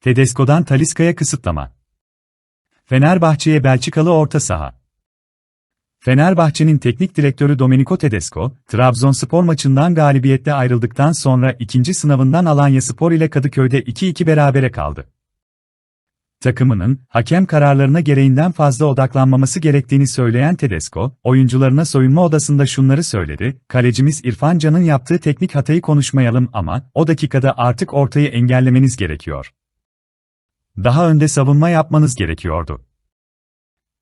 Tedesco'dan Talisca'ya kısıtlama. Fenerbahçe'ye Belçikalı orta saha. Fenerbahçe'nin teknik direktörü Domenico Tedesco, Trabzonspor maçından galibiyetle ayrıldıktan sonra ikinci sınavından Alanya Spor ile Kadıköy'de 2-2 berabere kaldı. Takımının, hakem kararlarına gereğinden fazla odaklanmaması gerektiğini söyleyen Tedesco, oyuncularına soyunma odasında şunları söyledi, kalecimiz İrfan Can'ın yaptığı teknik hatayı konuşmayalım ama, o dakikada artık ortayı engellemeniz gerekiyor. Daha önde savunma yapmanız gerekiyordu.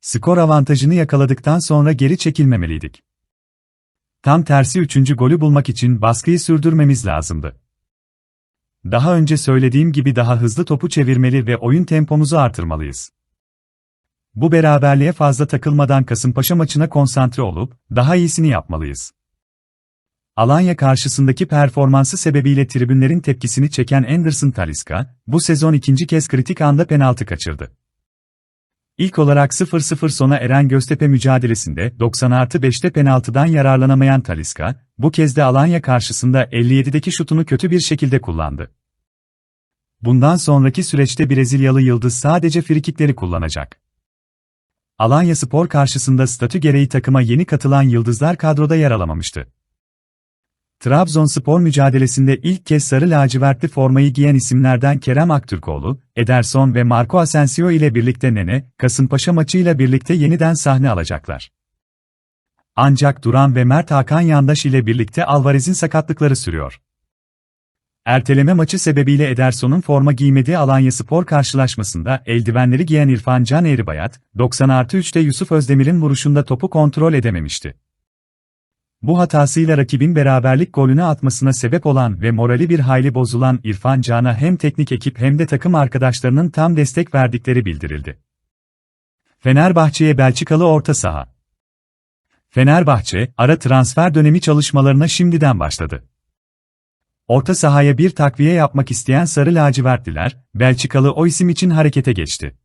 Skor avantajını yakaladıktan sonra geri çekilmemeliydik. Tam tersi üçüncü golü bulmak için baskıyı sürdürmemiz lazımdı. Daha önce söylediğim gibi daha hızlı topu çevirmeli ve oyun tempomuzu artırmalıyız. Bu beraberliğe fazla takılmadan Kasımpaşa maçına konsantre olup, daha iyisini yapmalıyız. Alanya karşısındaki performansı sebebiyle tribünlerin tepkisini çeken Anderson Talisca, bu sezon ikinci kez kritik anda penaltı kaçırdı. İlk olarak 0-0 sona eren Göztepe mücadelesinde 90 artı 5'te penaltıdan yararlanamayan Talisca, bu kez de Alanya karşısında 57'deki şutunu kötü bir şekilde kullandı. Bundan sonraki süreçte Brezilyalı Yıldız sadece frikikleri kullanacak. Alanya Spor karşısında statü gereği takıma yeni katılan Yıldızlar kadroda yer alamamıştı. Trabzonspor mücadelesinde ilk kez sarı lacivertli formayı giyen isimlerden Kerem Aktürkoğlu, Ederson ve Marco Asensio ile birlikte Nene, Kasımpaşa maçıyla birlikte yeniden sahne alacaklar. Ancak Duran ve Mert Hakan Yandaş ile birlikte Alvarez'in sakatlıkları sürüyor. Erteleme maçı sebebiyle Ederson'un forma giymediği Alanya Spor karşılaşmasında eldivenleri giyen İrfan Can Eğribayat, 90 artı 3'te Yusuf Özdemir'in vuruşunda topu kontrol edememişti. Bu hatasıyla rakibin beraberlik golünü atmasına sebep olan ve morali bir hayli bozulan İrfan Can'a hem teknik ekip hem de takım arkadaşlarının tam destek verdikleri bildirildi. Fenerbahçe'ye Belçikalı orta saha. Fenerbahçe, ara transfer dönemi çalışmalarına şimdiden başladı. Orta sahaya bir takviye yapmak isteyen Sarı Lacivertliler, Belçikalı o isim için harekete geçti.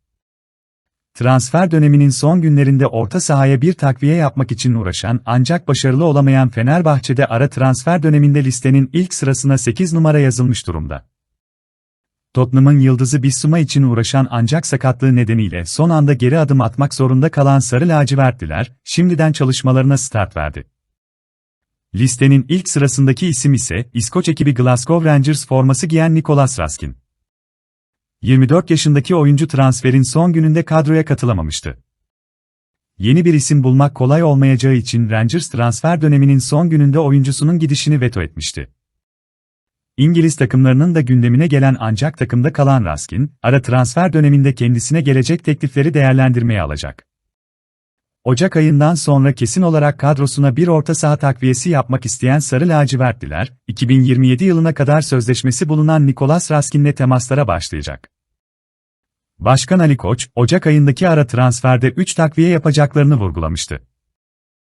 Transfer döneminin son günlerinde orta sahaya bir takviye yapmak için uğraşan ancak başarılı olamayan Fenerbahçe'de ara transfer döneminde listenin ilk sırasına 8 numara yazılmış durumda. Tottenham'ın yıldızı Bissouma için uğraşan ancak sakatlığı nedeniyle son anda geri adım atmak zorunda kalan Sarı Lacivertliler, şimdiden çalışmalarına start verdi. Listenin ilk sırasındaki isim ise İskoç ekibi Glasgow Rangers forması giyen Nicolas Raskin. 24 yaşındaki oyuncu transferin son gününde kadroya katılamamıştı. Yeni bir isim bulmak kolay olmayacağı için Rangers transfer döneminin son gününde oyuncusunun gidişini veto etmişti. İngiliz takımlarının da gündemine gelen ancak takımda kalan Raskin, ara transfer döneminde kendisine gelecek teklifleri değerlendirmeye alacak. Ocak ayından sonra kesin olarak kadrosuna bir orta saha takviyesi yapmak isteyen Sarı Lacivertliler, 2027 yılına kadar sözleşmesi bulunan Nikolas Raskin'le temaslara başlayacak. Başkan Ali Koç, Ocak ayındaki ara transferde 3 takviye yapacaklarını vurgulamıştı.